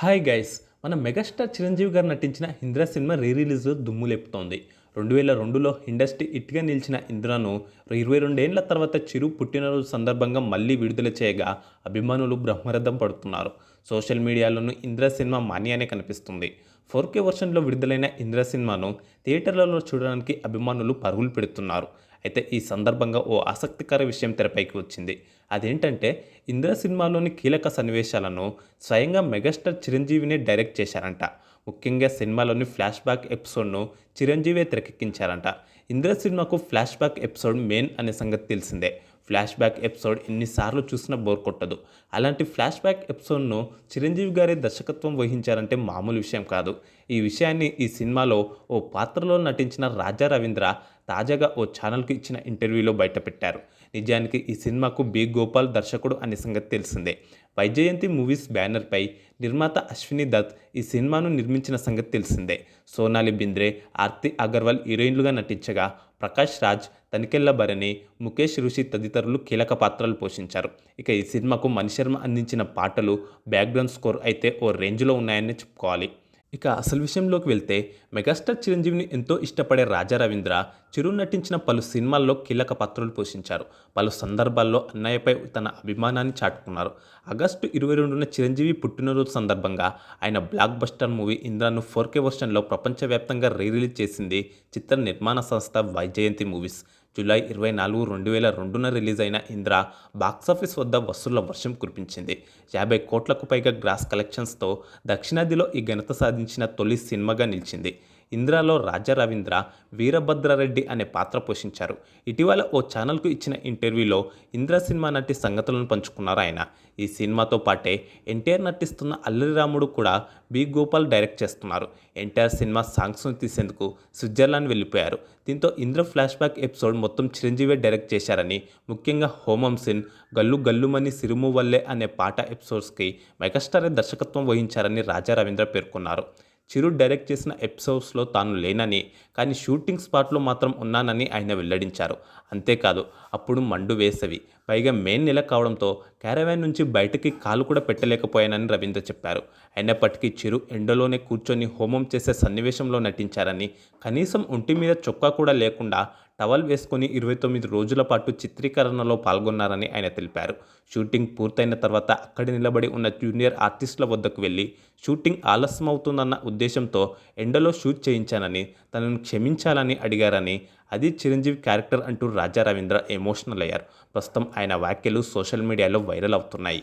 Hi guys మన megastar Chiranjeevi గారు నటించిన ఇంద్ర సినిమా రీ రిలీజ్ దుమ్ము లేపుతోంది. రెండు వేల రెండులో ఇండస్ట్రీ ఇట్గా నిలిచిన ఇంద్రను ఇరవై రెండేళ్ళ తర్వాత చిరు పుట్టినరోజు సందర్భంగా మళ్ళీ విడుదల చేయగా అభిమానులు బ్రహ్మరథం పడుతున్నారు. సోషల్ మీడియాలోనూ ఇంద్ర సినిమా మాన్యానే కనిపిస్తుంది. ఫోర్ కే వర్షన్లో విడుదలైన ఇంద్ర సినిమాను థియేటర్లలో చూడడానికి అభిమానులు పరుగులు పెడుతున్నారు. అయితే ఈ సందర్భంగా ఓ ఆసక్తికర విషయం తెరపైకి వచ్చింది. అదేంటంటే ఇంద్ర సినిమాలోని కీలక సన్నివేశాలను స్వయంగా మెగాస్టార్ చిరంజీవినే డైరెక్ట్ చేశారంట. ముఖ్యంగా సినిమాలోని ఫ్లాష్ బ్యాక్ ఎపిసోడ్ను చిరంజీవే తెరకెక్కించారంట. ఇంద్ర సినిమాకు ఫ్లాష్ బ్యాక్ ఎపిసోడ్ మెయిన్ అనే సంగతి తెలిసిందే. ఫ్లాష్ బ్యాక్ ఎపిసోడ్ ఎన్నిసార్లు చూసినా బోర్ కొట్టదు. అలాంటి ఫ్లాష్ బ్యాక్ ఎపిసోడ్ను చిరంజీవి గారే దర్శకత్వం వహించారంటే మామూలు విషయం కాదు. ఈ విషయాన్ని ఈ సినిమాలో ఓ పాత్రలో నటించిన రాజా రవీంద్ర తాజాగా ఓ ఛానల్కి ఇచ్చిన ఇంటర్వ్యూలో బయటపెట్టారు. నిజానికి ఈ సినిమాకు బి. గోపాల్ దర్శకుడు అనే సంగతి తెలిసిందే. వైజయంతి మూవీస్ బ్యానర్పై నిర్మాత అశ్విని దత్ ఈ సినిమాను నిర్మించిన సంగతి తెలిసిందే. సోనాలి బింద్రే ఆర్తి అగర్వాల్ హీరోయిన్లుగా నటించగా ప్రకాష్ రాజ్ తనికెళ్ళ భరణి ముఖేష్ ఋషి తదితరులు కీలక పాత్రలు పోషించారు. ఇక ఈ సినిమాకు మణిశర్మ అందించిన పాటలు బ్యాక్గ్రౌండ్ స్కోర్ అయితే ఓ రేంజ్లో ఉన్నాయని చెప్పుకోవాలి. ఇక అసలు విషయంలోకి వెళ్తే మెగాస్టార్ చిరంజీవిని ఎంతో ఇష్టపడే రాజా రవీంద్ర చిరు నటించిన పలు సినిమాల్లో కీలక పాత్రలు పోషించారు. పలు సందర్భాల్లో అన్నయ్యపై తన అభిమానాన్ని చాటుకున్నారు. ఆగస్టు ఇరవై రెండున చిరంజీవి పుట్టినరోజు సందర్భంగా ఆయన బ్లాక్ బస్టర్ మూవీ ఇంద్రాను ఫోర్కే వర్షన్లో ప్రపంచవ్యాప్తంగా రీ రిలీజ్ చేసింది చిత్ర నిర్మాణ సంస్థ వైజయంతి మూవీస్. జూలై ఇరవై నాలుగు రెండు వేల రెండున రిలీజ్ అయిన ఇంద్ర బాక్సాఫీస్ వద్ద వసూళ్ళ వర్షం కురిపించింది. యాభై కోట్లకు పైగా గ్రాస్ కలెక్షన్స్తో దక్షిణాదిలో ఈ ఘనత సాధించిన తొలి సినిమాగా నిలిచింది. ఇంద్రాలో రాజా రవీంద్ర వీరభద్రారెడ్డి అనే పాత్ర పోషించారు. ఇటీవల ఓ ఛానల్కు ఇచ్చిన ఇంటర్వ్యూలో ఇంద్ర సినిమా నటి సంగతులను పంచుకున్నారు ఆయన. ఈ సినిమాతో పాటే ఎన్టీఆర్ నటిస్తున్న అల్లరి రాముడు కూడా బి. గోపాల్ డైరెక్ట్ చేస్తున్నారు. ఎన్టీఆర్ సినిమా సాంగ్స్ను తీసేందుకు స్విట్జర్లాండ్ వెళ్ళిపోయారు. దీంతో ఇంద్ర ఫ్లాష్ బ్యాక్ ఎపిసోడ్ మొత్తం చిరంజీవి డైరెక్ట్ చేశారని ముఖ్యంగా హోమం సిన్ గల్లు గల్లుమని సిరుము వల్లే అనే పాట ఎపిసోడ్స్కి మెగాస్టార్ దర్శకత్వం వహించారని రాజా రవీంద్ర పేర్కొన్నారు. చిరు డైరెక్ట్ చేసిన ఎపిసోడ్స్లో తాను లేనని కానీ షూటింగ్ స్పాట్లో మాత్రం ఉన్నానని ఆయన వెల్లడించారు. అంతేకాదు అప్పుడు మండు వేసవి. పైగా మెయిన్ నెల కావడంతో క్యారవాన్ నుంచి బయటకి కాలు కూడా పెట్టలేకపోయానని రవీంద్ర చెప్పారు. అయినప్పటికీ చిరు ఎండలోనే కూర్చొని హోమం చేసే సన్నివేశంలో నటించారని కనీసం ఒంటి మీద చొక్కా కూడా లేకుండా టవల్ వేసుకుని ఇరవై తొమ్మిది రోజుల పాటు చిత్రీకరణలో పాల్గొన్నారని ఆయన తెలిపారు. షూటింగ్ పూర్తయిన తర్వాత అక్కడ నిలబడి ఉన్న జూనియర్ ఆర్టిస్టుల వద్దకు వెళ్ళి షూటింగ్ ఆలస్యం అవుతుందన్న ఉద్దేశంతో ఎండలో షూట్ చేయించానని తనను క్షమించాలని అడిగారని అది చిరంజీవి క్యారెక్టర్ అంటూ రాజా రవీంద్ర ఎమోషనల్ అయ్యారు. ప్రస్తుతం ఆయన వ్యాఖ్యలు సోషల్ మీడియాలో వైరల్ అవుతున్నాయి.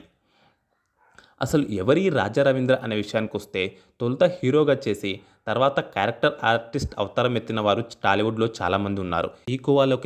అసలు ఎవరి రాజా రవీంద్ర అనే విషయానికి వస్తే తొలుత హీరోగా చేసి తర్వాత క్యారెక్టర్ ఆర్టిస్ట్ అవతారం ఎత్తిన వారు టాలీవుడ్లో చాలామంది ఉన్నారు. ఈ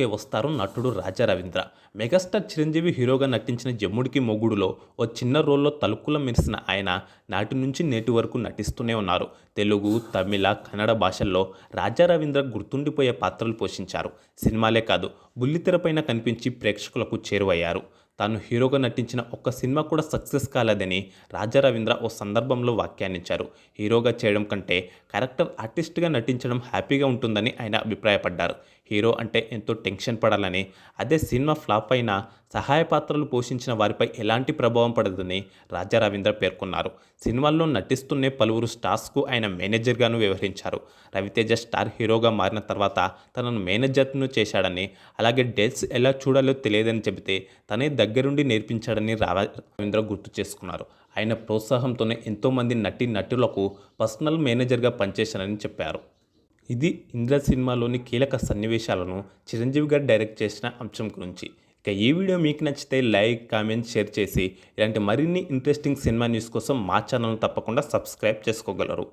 వస్తారు నటుడు రాజా రవీంద్ర. మెగాస్టార్ చిరంజీవి హీరోగా నటించిన జమ్ముడికి మొగుడులో ఓ చిన్న రోల్లో తలుక్కుల మెరిసిన ఆయన నాటి నుంచి నేటి వరకు నటిస్తూనే ఉన్నారు. తెలుగు తమిళ కన్నడ భాషల్లో రాజా రవీంద్ర గుర్తుండిపోయే పాత్రలు పోషించారు. సినిమాలే కాదు బుల్లితెరపైన కనిపించి ప్రేక్షకులకు చేరువయ్యారు. తాను హీరోగా నటించిన ఒక్క సినిమా కూడా సక్సెస్ కాలేదని రాజా రవీంద్ర ఓ సందర్భంలో వ్యాఖ్యానించారు. హీరోగా చేయడం కంటే క్యారెక్టర్ ఆర్టిస్ట్గా నటించడం హ్యాపీగా ఉంటుందని ఆయన అభిప్రాయపడ్డారు. హీరో అంటే ఎంతో టెన్షన్ పడాలని అదే సినిమా ఫ్లాప్ అయినా సహాయ పాత్రలు పోషించిన వారిపై ఎలాంటి ప్రభావం పడదని రాజా రవీంద్ర పేర్కొన్నారు. సినిమాల్లో నటిస్తూనే పలువురు స్టార్స్కు ఆయన మేనేజర్గాను వ్యవహరించారు. రవితేజ స్టార్ హీరోగా మారిన తర్వాత తనను మేనేజర్ను చేశాడని అలాగే డేట్స్ ఎలా చూడాలో తెలియదని చెబితే తనే దగ్గరుండి నేర్పించాడని రావా రవీంద్ర గుర్తు చేసుకున్నారు. ఆయన ప్రోత్సాహంతోనే ఎంతోమంది నటి నటులకు పర్సనల్ మేనేజర్గా పనిచేశానని చెప్పారు. ఇది ఇంద్ర సినిమాలోని కీలక సన్నివేశాలను చిరంజీవి గారు డైరెక్ట్ చేసిన అంశం గురించి. ఇక ఈ వీడియో మీకు నచ్చితే లైక్ కామెంట్ షేర్ చేసి ఇలాంటి మరిన్ని ఇంట్రెస్టింగ్ సినిమా న్యూస్ కోసం మా ఛానల్ తప్పకుండా సబ్స్క్రైబ్ చేసుకోగలరు.